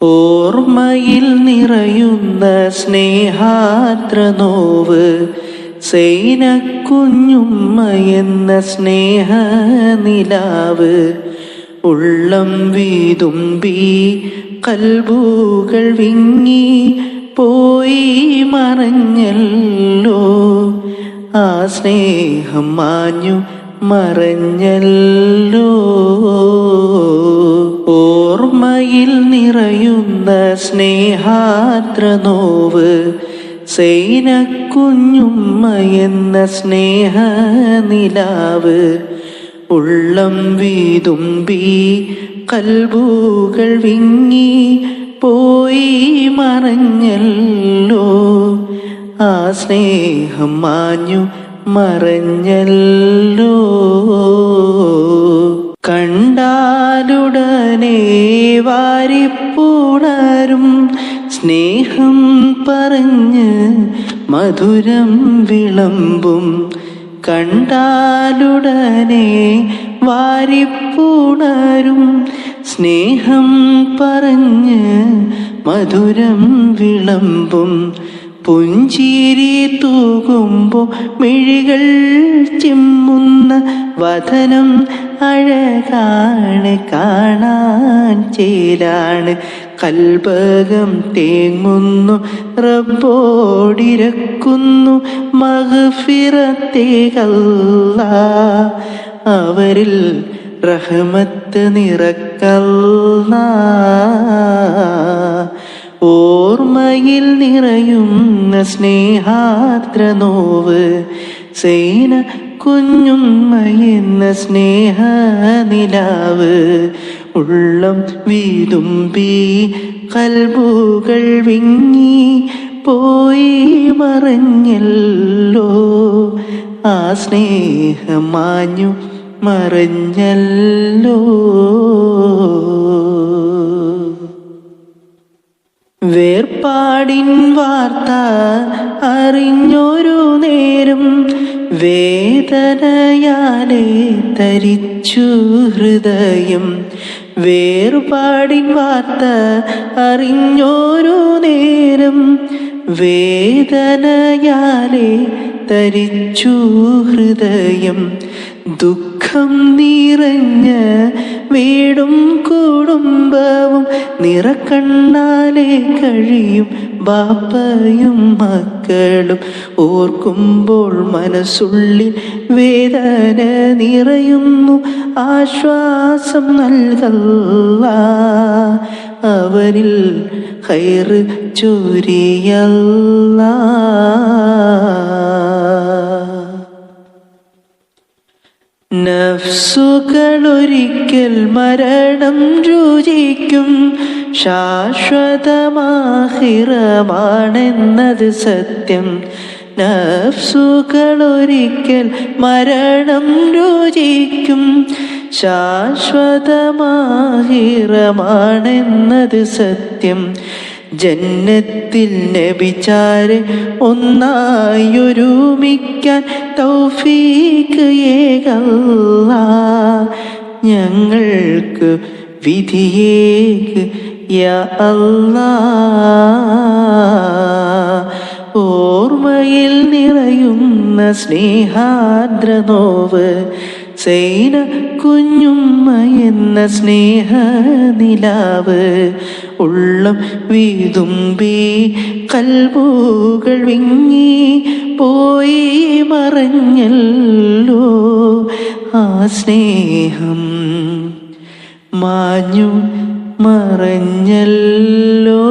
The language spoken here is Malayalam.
ഓർമ്മയിൽ നിറയുന്ന സ്നേഹാദ്ര നോവ് സൈനക്കുഞ്ഞുമ്മ എന്ന സ്നേഹ നിലാവ് ഉള്ളം വീതുമ്പി കൽബുകൾ വിങ്ങി പോയി മറഞ്ഞല്ലോ. ആ സ്നേഹം മാഞ്ഞു മറഞ്ഞല്ലോ. ഓർമ്മയിൽ നിറയുന്ന സ്നേഹാദ്ര നോവ് സൈനക്കുഞ്ഞുമ്മ എന്ന സ്നേഹ നിലാവ് ഉള്ളം വീതുമ്പി കൽബൂകൾ വിങ്ങി പോയി മറഞ്ഞല്ലോ. ആ സ്നേഹം മാഞ്ഞു മറഞ്ഞല്ലോ. കണ്ടാലുടനെ വാരിപ്പുണരും സ്നേഹം പറഞ്ഞ് മധുരം വിളമ്പും കണ്ടാലുടനെ വാരിപ്പുണരും. സ്നേഹം പറഞ്ഞ് മധുരം വിളമ്പും പുഞ്ചിരി തൂകുമ്പോ മിഴികൾ ചിമ്മുന്ന വതനം അഴകാണ് കാണാൻ ചേലാണ് കൽഭകം തേങ്ങുന്നു റബ്ബോടിരക്കുന്നു മഹഫിറത്തേകല്ല അവരിൽ റഹമത്ത് നിറക്കല്ല. ഓർമ്മയിൽ നിറയുന്ന സ്നേഹാദ്ര നോവ് സേന കുഞ്ഞുമ്മയെന്ന സ്നേഹനിലാവ്. സ്നേഹ നിലാവ് ഉള്ളം വീതുമ്പി കൽബുകൾ വിങ്ങി പോയി മറഞ്ഞല്ലോ. ആ സ്നേഹമാഞ്ഞു മറഞ്ഞല്ലോ. വേർപാടിൻ വാർത്ത അറിഞ്ഞൊരു നേരം വേദനയാലെ തരിച്ചു ഹൃദയം. വേർപാടിൻ വാർത്ത അറിഞ്ഞൊരു നേരം വേദനയാലെ തരിച്ചു ഹൃദയം. ദുഃഖം നിറഞ്ഞ വീടും കുടുംബവും നിറക്കണ്ണാലെ കഴിയും ബാപ്പയും മക്കളും. ഓർക്കുമ്പോൾ മനസ്സുള്ളിൽ വേദന നിറയുന്നു. ആശ്വാസം നൽകല്ല. അവരിൽ ഹൈറ് ചൊരിയല്ല. നഫ്സുകളൊരിക്കൽ മരണം രുചിക്കും. ശാശ്വതമാഹിറമാണെന്നത് സത്യം. നഫ്സുകളൊരിക്കൽ മരണം രുചിക്കും. ശാശ്വതമാഹിറമാണെന്നത് സത്യം. ജന്നത്തിൽ നബിച്ചാരെ ഒന്നായൊരുമിക്കാൻ തൗഫീക്ക് ഏകല്ല. ഞങ്ങൾക്ക് വിധിയേക്ക് അല്ലാ. ഓർമ്മയിൽ നിറയുന്ന സ്നേഹാദ്ര നോവ് സൈന കുഞ്ഞുമ്മ എന്ന സ്നേഹ നിലാവ് ഉള്ളം വീതുമ്പി കൽപൂകൾ വിങ്ങി പോയി മറഞ്ഞല്ലോ ആ സ്നേഹം മാഞ്ഞു മറഞ്ഞല്ലോ.